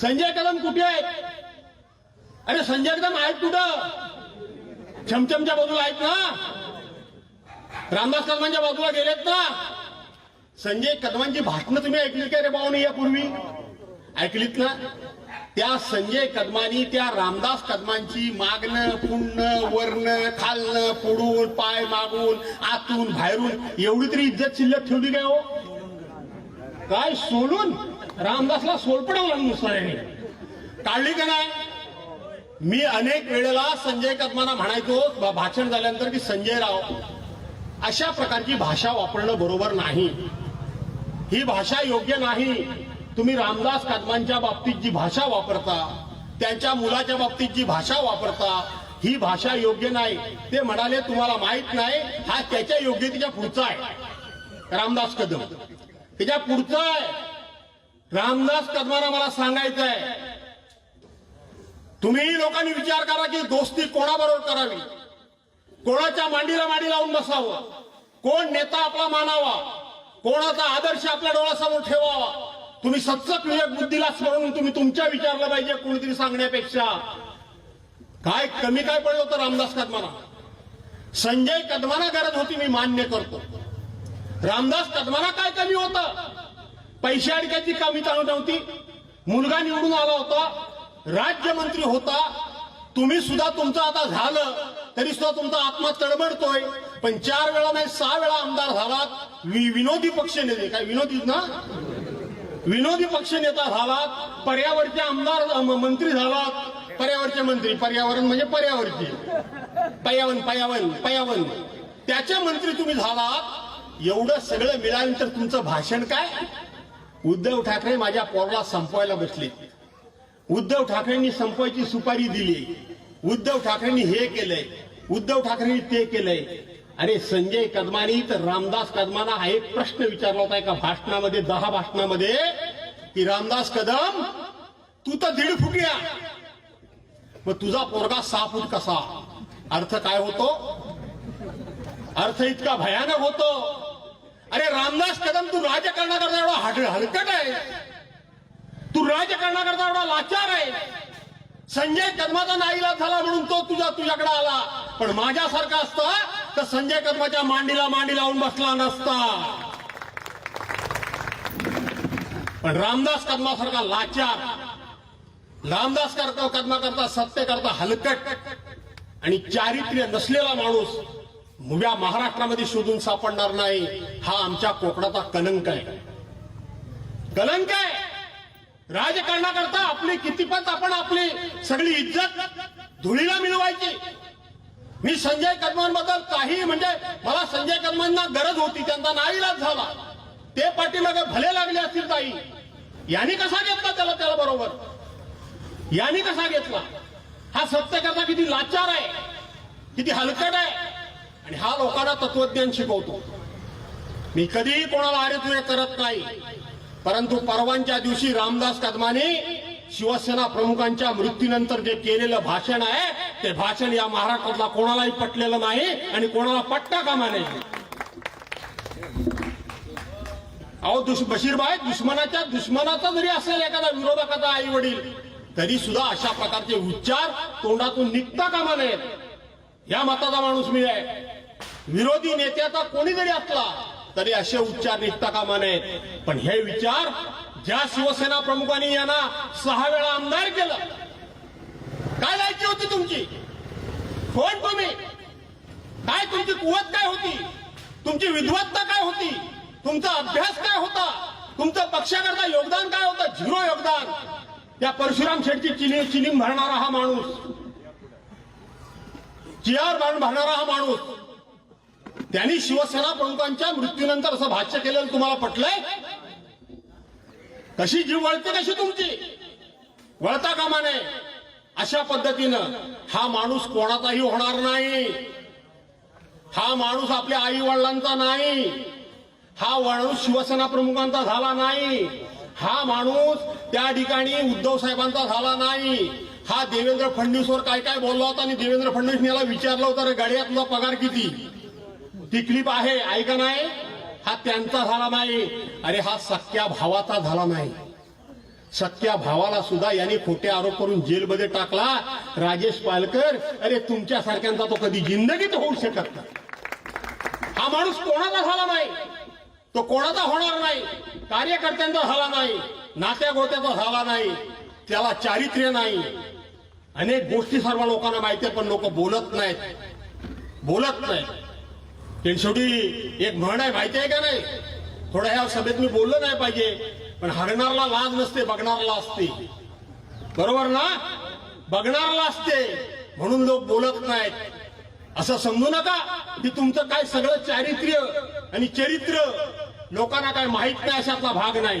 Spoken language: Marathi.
संजय कदम कुठे आहेत? अरे संजय कदम आहेत कुठं? छमछमच्या बाजूला आहेत ना? रामदास कदमांच्या बाजूला गेलेत ना? संजय कदमांची भाषणं तुम्ही ऐकली का रे पाहुणे यापूर्वी? ऐकलीत ना? त्या संजय कदमानी त्या रामदास कदमांची मागणं पुणं वर्ण खालणं पुडून पाय मागून आतून बाहेरून एवढी तरी इज्जत शिल्लक ठेवली काय हो? काय सोडून रामदासला सोलपडवलं नुसऱ्याने काढली का नाही? मी अनेक वेळेला संजय कदमांना म्हणायचो भाषण झाल्यानंतर की संजय राव अशा प्रकारची भाषा वापरणं बरोबर नाही. ही भाषा योग्य नाही. तुम्ही रामदास कदमांच्या बाबतीत जी भाषा वापरता त्यांच्या मुलाच्या बाबतीत जी भाषा वापरता ही भाषा योग्य नाही. ते म्हणाले तुम्हाला माहीत नाही हा त्याच्या योग्यतेच्या पुढचा आहे. रामदास कदम. त्याच्या पुढचा आहे. रामदास कदमाना मला सांगायचंय तुम्हीही तुम्ही लोकांनी विचार करा की दोस्ती कोणाबरोबर करावी? कोणाच्या मांडीला मांडी लावून बसावं? कोण नेता आपला मानावा? कोणाचा आदर्श आपल्या डोळ्यासमोर ठेवावा? तुम्ही सत्सक विवेक बुद्धीला स्मरून तुम्ही तुमच्या विचारलं पाहिजे कोणीतरी सांगण्यापेक्षा. काय कमी काय पडलं होतं रामदास कदमाना संजय कदमाना गरज होती मी मान्य करतो. रामदास कदमाना काय कमी होतं? पैसे अडक्याची कविता नव्हती. मुलगा निवडून आला होता राज्यमंत्री होता. तुम्ही सुद्धा तुमचं आता झालं तरी सुद्धा तुमचा आत्मा तडबडतोय पण चार वेळा नाही सहा वेळा आमदार झालात. विनोदी पक्ष नेते काय विनोदीच ना? विनोदी पक्ष नेता झालात पर्यावरचे आमदार मंत्री झालात. पर्यावरचे मंत्री पर्यावरण म्हणजे पर्यावरचे. पर्यावरण पर्यावरण पर्यावरण. त्याचे मंत्री तुम्ही झालात. एवढं सगळं मिळाल्यानंतर तुमचं भाषण काय? उद्धव ठाकरे माझ्या पोरला संपवायला बसले. उद्धव ठाकरेंनी संपवायची सुपारी दिली. उद्धव ठाकरेंनी हे केलंय. उद्धव ठाकरेंनी ते केलंय. अरे संजय कदमानी तर रामदास कदमाना हा एक प्रश्न विचारला होता एका भाषणामध्ये दहा भाषणामध्ये की रामदास कदम तू तर दीड फुटिया मग तुझा पोरगा सहा फूट कसा? अर्थ काय होतो? अर्थ इतका भयानक होतो. अरे रामदास कदम तू राजकारणाकरता एवढा हड हलकट आहे. तू राजकारणाकरता एवढा लाचार आहे. संजय कदमाचा नाईला झाला म्हणून तो तुझा तुझ्याकडे आला. पण माझ्यासारखा असता तर संजय कदमाच्या मांडीला मांडी लावून बसला नसता. पण रामदास कदमासारखा लाचार रामदास करता कदमा करता सत्य करता हलकट आणि चारित्र्य नसलेला माणूस मुव्या महाराष्ट्रामध्ये शोधून सापडणार नाही हा आमच्या कोकणाचा कलंक आहे. कलंक आहे! राजकारणाकरता आपली कितीपत आपण आपली सगळी इज्जत धुळीला मिळवायची. मी संजय कदमांबद्दल काही म्हणजे मला संजय कदमांना गरज होती त्यांचा नाईलाज झाला. ते पाठीमागे भले लागले असतील ताई. यांनी कसा घेतला त्याला त्याला बरोबर? यांनी कसा घेतला? हा सत्य करता किती लाचार आहे किती हलकट आहे. आणि हा लोकांना तत्वज्ञान शिकवतो. मी कधीही कोणाला अरे करत नाही परंतु परवांच्या दिवशी रामदास कदमाने शिवसेना प्रमुखांच्या मृत्यूनंतर जे केलेलं भाषण आहे ते भाषण या महाराष्ट्रातला कोणालाही पटलेलं नाही आणि कोणाला पट्टा कामा नाही अहो दुश बशीरबाई दुश्मनाच्या दुश्मनाचा जरी असेल एखादा विरोधकाचा आई वडील तरी सुद्धा अशा प्रकारचे उच्चार तोंडातून निघता कामा नयेत या मताचा माणूस मी आहे. विरोधी नेत्याचा कोणी जरी असला तरी असे उच्चार निघता कामा नयेत पण हे विचार ज्या शिवसेना प्रमुखांनी यांना सहा वेळा आमदार केलं. काय लायकी होती तुमची? कोण तुम्ही? काय तुमची कुवत काय होती? तुमची विद्वत्ता काय होती? तुमचा अभ्यास काय होता? तुमचं पक्षाकरता योगदान काय होतं? झिरो योगदान. त्या परशुराम शेठची चिनी चिनीम भरणारा हा माणूस. चियार बाण भरणारा हा माणूस. त्यांनी शिवसेना प्रमुखांच्या मृत्यूनंतर असं भाष्य केलेलं तुम्हाला पटलंय? कशी जीव वळते कशी तुमची? वळता कामा नये. अशा पद्धतीनं हा माणूस कोणाचाही होणार नाही. हा माणूस आपल्या आई वडिलांचा नाही. हा माणूस शिवसेना प्रमुखांचा झाला नाही. हा माणूस त्या ठिकाणी उद्धव साहेबांचा झाला नाही. हा देवेंद्र फडणवीसवर काय काय बोलला होता आणि देवेंद्र फडणवीस याला विचारलं होतं रे गाड्यातला पगार किती? ती क्लिप आहे ऐका नाही. हा त्यांचा झाला नाही. अरे हा सख्या भावाचा झाला नाही. सख्या भावाला सुद्धा यांनी खोटे आरोप करून जेलमध्ये टाकला. राजेश पालकर अरे तुमच्यासारख्यांचा तो कधी जिंदगीत होऊ शकत नाही. हा माणूस कोणाचा झाला नाही? तो कोणाचा होणार नाही? कार्यकर्त्यांचा झाला नाही. नात्या गोत्याचा झाला नाही. त्याला चारित्र्य नाही. अनेक गोष्टी सर्व लोकांना माहिती आहे पण लोक बोलत नाहीत. बोलत नाहीत. ते शेवटी एक म्हण आहे माहिती आहे का नाही? थोडं ह्या सभेत मी बोललो नाही पाहिजे पण हरणारला लाज नसते बघणारला असते. बरोबर ना? बघणारला असते म्हणून लोक बोलत नाहीत. असं समजू नका की तुमचं काय सगळं चारित्र्य आणि चरित्र लोकांना काय माहीत नाही अशातला भाग नाही.